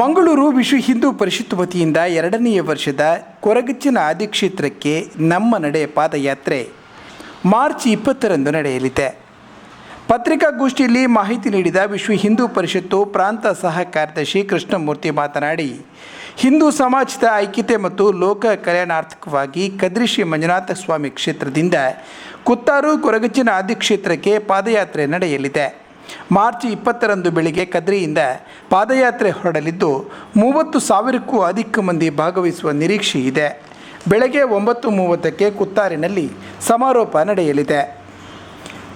ಮಂಗಳೂರು ವಿಶ್ವ ಹಿಂದೂ ಪರಿಷತ್ ವತಿಯಿಂದ ಎರಡನೆಯ ವರ್ಷದ ಕೊರಗಚ್ಚಿನ ಆದಿಕ್ಷೇತ್ರಕ್ಕೆ ನಮ್ಮ ನಡೆ ಪಾದಯಾತ್ರೆ ಮಾರ್ಚ್ ಇಪ್ಪತ್ತರಂದು ನಡೆಯಲಿದೆ. ಪತ್ರಿಕಾಗೋಷ್ಠಿಯಲ್ಲಿ ಮಾಹಿತಿ ನೀಡಿದ ವಿಶ್ವ ಹಿಂದೂ ಪರಿಷತ್ತು ಪ್ರಾಂತ ಸಹ ಕಾರ್ಯದರ್ಶಿ ಕೃಷ್ಣಮೂರ್ತಿ ಮಾತನಾಡಿ, ಹಿಂದೂ ಸಮಾಜದ ಐಕ್ಯತೆ ಮತ್ತು ಲೋಕ ಕಲ್ಯಾಣಾರ್ಥಕವಾಗಿ ಕದ್ರಿ ಶ್ರೀ ಮಂಜುನಾಥ ಸ್ವಾಮಿ ಕ್ಷೇತ್ರದಿಂದ ಕುತ್ತಾರು ಕೊರಗಚ್ಚಿನ ಆದಿಕ್ಷೇತ್ರಕ್ಕೆ ಪಾದಯಾತ್ರೆ ನಡೆಯಲಿದೆ. ಮಾರ್ಚ್ ಇಪ್ಪತ್ತರಂದು ಬೆಳಿಗ್ಗೆ ಕದ್ರಿಯಿಂದ ಪಾದಯಾತ್ರೆ ಹೊರಡಲಿದ್ದು ಮೂವತ್ತು ಸಾವಿರಕ್ಕೂ ಅಧಿಕ ಮಂದಿ ಭಾಗವಹಿಸುವ ನಿರೀಕ್ಷೆ ಇದೆ. ಬೆಳಗ್ಗೆ ಒಂಬತ್ತು ಮೂವತ್ತಕ್ಕೆ ಕುತ್ತಾರಿನಲ್ಲಿ ಸಮಾರೋಪ ನಡೆಯಲಿದೆ.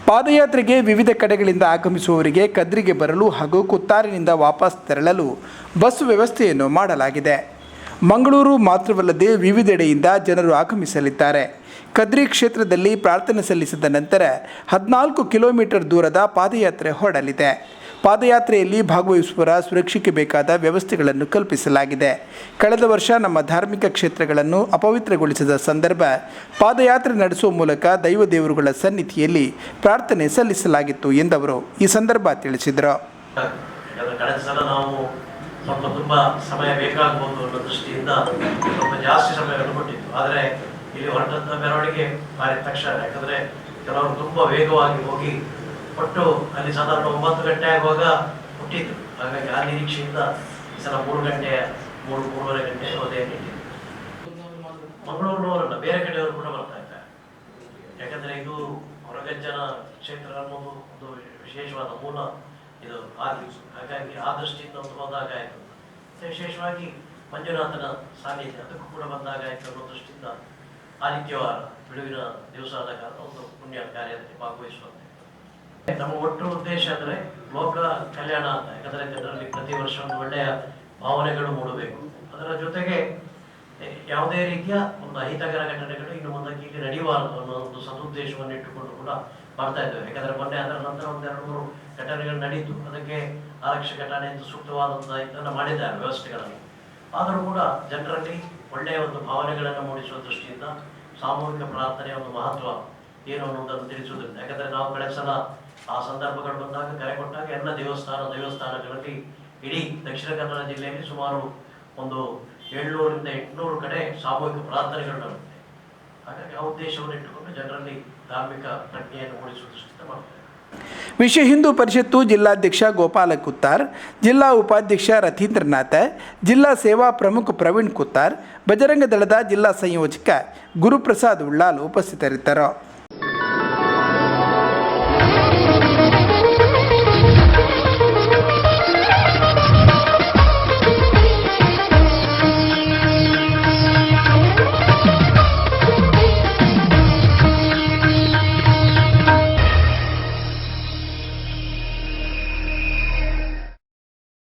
ಪಾದಯಾತ್ರೆಗೆ ವಿವಿಧ ಕಡೆಗಳಿಂದ ಆಗಮಿಸುವವರಿಗೆ ಕದ್ರಿಗೆ ಬರಲು ಹಾಗೂ ಕುತ್ತಾರಿನಿಂದ ವಾಪಸ್ ತೆರಳಲು ಬಸ್ ವ್ಯವಸ್ಥೆಯನ್ನು ಮಾಡಲಾಗಿದೆ. ಮಂಗಳೂರು ಮಾತ್ರವಲ್ಲದೆ ವಿವಿಧೆಡೆಯಿಂದ ಜನರು ಆಗಮಿಸಲಿದ್ದಾರೆ. ಕದ್ರಿ ಕ್ಷೇತ್ರದಲ್ಲಿ ಪ್ರಾರ್ಥನೆ ಸಲ್ಲಿಸಿದ ನಂತರ ಹದಿನಾಲ್ಕು ಕಿಲೋಮೀಟರ್ ದೂರದ ಪಾದಯಾತ್ರೆ ಹೊರಡಲಿದೆ. ಪಾದಯಾತ್ರೆಯಲ್ಲಿ ಭಾಗವಹಿಸುವರ ಸುರಕ್ಷೆಗೆ ಬೇಕಾದ ವ್ಯವಸ್ಥೆಗಳನ್ನು ಕಲ್ಪಿಸಲಾಗಿದೆ. ಕಳೆದ ವರ್ಷ ನಮ್ಮ ಧಾರ್ಮಿಕ ಕ್ಷೇತ್ರಗಳನ್ನು ಅಪವಿತ್ರಗೊಳಿಸಿದ ಸಂದರ್ಭ ಪಾದಯಾತ್ರೆ ನಡೆಸುವ ಮೂಲಕ ದೈವ ದೇವರುಗಳ ಸನ್ನಿಧಿಯಲ್ಲಿ ಪ್ರಾರ್ಥನೆ ಸಲ್ಲಿಸಲಾಗಿತ್ತು ಎಂದವರು ಈ ಸಂದರ್ಭ ತಿಳಿಸಿದರು. ಸ್ವಲ್ಪ ತುಂಬ ಸಮಯ ಬೇಕಾಗಬಹುದು ಅನ್ನೋ ದೃಷ್ಟಿಯಿಂದ ಸ್ವಲ್ಪ ಜಾಸ್ತಿ ಸಮಯವನ್ನು ಕೊಟ್ಟಿತ್ತು. ಆದರೆ ಇಲ್ಲಿ ಹೊರಟಂತ ಮೆರವಣಿಗೆ ಮಾಡಿದ ತಕ್ಷಣ, ಯಾಕಂದ್ರೆ ಕೆಲವರು ತುಂಬಾ ವೇಗವಾಗಿ ಹೋಗಿ ಒಟ್ಟು ಅಲ್ಲಿ ಸಾಧಾರಣ ಒಂಬತ್ತು ಗಂಟೆ ಆಗುವಾಗ ಹುಟ್ಟಿದ್ರು. ಹಾಗಾಗಿ ಆ ನಿರೀಕ್ಷೆಯಿಂದ ಈ ಸಲ ಮೂರು ಗಂಟೆ, ಮೂರು, ಮೂರುವರೆ ಗಂಟೆ ಉದಯ ನೀಡಿದ್ರು ಮಂಗಳೂರಿನವರಲ್ಲ, ಬೇರೆ ಕಡೆಯವರು ಕೂಡ ಬರ್ತಾ ಇದ್ದಾರೆ. ಯಾಕಂದ್ರೆ ಇದು ಹೊರಗಜ್ಜನ ಕ್ಷೇತ್ರ ಅನ್ನೋದು ಒಂದು ವಿಶೇಷವಾದ ಮೂಲ ಇದು ಆದಿ ಹಾಗಾಗಿ ಆ ದೃಷ್ಟಿಯಿಂದ ಒಂದು ಬಂದಾಗ ಆಯಿತು. ವಿಶೇಷವಾಗಿ ಮಂಜುನಾಥನ ಸಾನ್ನಿಧ್ಯ, ಅದಕ್ಕೂ ಕೂಡ ಬಂದಾಗ ಆಯ್ತು ಅನ್ನೋ ದೃಷ್ಟಿಯಿಂದ ಆದಿತ್ಯವಾರ ಬಿಡುವಿನ ದಿವಸ ಆದ ಕಾರಣ ಒಂದು ಪುಣ್ಯ ಕಾರ್ಯದಲ್ಲಿ ಭಾಗವಹಿಸುವಂತೆ. ನಮ್ಮ ಒಟ್ಟು ಉದ್ದೇಶ ಅಂದ್ರೆ ಲೋಕ ಕಲ್ಯಾಣ ಅಂತ, ಯಾಕಂದ್ರೆ ಜನರಲ್ಲಿ ಪ್ರತಿ ವರ್ಷ ಒಂದು ಒಳ್ಳೆಯ ಭಾವನೆಗಳು ಮೂಡಬೇಕು. ಅದರ ಜೊತೆಗೆ ಯಾವುದೇ ರೀತಿಯ ಒಂದು ಅಹಿತಕರ ಘಟನೆಗಳು ಇನ್ನು ಮುಂದಕ್ಕೆ ಇಲ್ಲಿ ನಡೆಯಬಾರದು ಅನ್ನೋ ಒಂದು ಸದುದ್ದೇಶವನ್ನು ಇಟ್ಟುಕೊಂಡು ಕೂಡ ಮಾಡ್ತಾ ಇದ್ದೇವೆ. ಯಾಕಂದ್ರೆ ಮೊನ್ನೆ ಅದರ ನಂತರ ಒಂದೆರಡು ಮೂರು ಘಟನೆಗಳು ನಡೀತು. ಅದಕ್ಕೆ ಆರಕ್ಷ ಘಟನೆ ಅಂತ ಸೂಕ್ತವಾದಂತಹ ಇದನ್ನು ಮಾಡಿದ್ದಾರೆ ವ್ಯವಸ್ಥೆಗಳನ್ನು ಆದರೂ ಕೂಡ ಜನರಲ್ಲಿ ಒಳ್ಳೆಯ ಒಂದು ಭಾವನೆಗಳನ್ನು ಮೂಡಿಸುವ ದೃಷ್ಟಿಯಿಂದ ಸಾಮೂಹಿಕ ಪ್ರಾರ್ಥನೆಯ ಒಂದು ಮಹತ್ವ ಏನು ಅನ್ನೋದನ್ನು ತಿಳಿಸುವುದಿಲ್ಲ. ಯಾಕಂದರೆ ನಾವು ಕಳೆದ ಸಲ ಆ ಸಂದರ್ಭಗಳು ಬಂದಾಗ ಕರೆ ಕೊಟ್ಟಾಗ ಎಲ್ಲ ದೇವಸ್ಥಾನ, ದೇವಸ್ಥಾನಗಳಲ್ಲಿ ಇಡೀ ದಕ್ಷಿಣ ಕನ್ನಡ ಜಿಲ್ಲೆಯಲ್ಲಿ ಸುಮಾರು ಒಂದು ಏಳ್ನೂರಿಂದ ಎಂಟುನೂರು ಕಡೆ ಸಾಮೂಹಿಕ ಪ್ರಾರ್ಥನೆಗಳು ನಡೆಯುತ್ತೆ. ಹಾಗಾಗಿ ಆ ಉದ್ದೇಶವನ್ನು ಇಟ್ಟುಕೊಂಡು ಜನರಲ್ಲಿ ಧಾರ್ಮಿಕ ಪ್ರಜ್ಞೆಯನ್ನು ಮೂಡಿಸುವ ದೃಷ್ಟಿಯಿಂದ ಮಾಡ್ತಾರೆ. ವಿಶ್ವ ಹಿಂದೂ ಪರಿಷತ್ತು ಜಿಲ್ಲಾಧ್ಯಕ್ಷ ಗೋಪಾಲ ಕುತ್ತಾರ್, ಜಿಲ್ಲಾ ಉಪಾಧ್ಯಕ್ಷ ರಥೀಂದ್ರನಾಥ ಜಿಲ್ಲಾ ಸೇವಾ ಪ್ರಮುಖ ಪ್ರವೀಣ್ ಕುತ್ತಾರ್, ಬಜರಂಗ ದಳದ ಜಿಲ್ಲಾ ಸಂಯೋಜಕ ಗುರುಪ್ರಸಾದ್ ಉಳ್ಳಾಲ್ ಉಪಸ್ಥಿತರಿದ್ದರು.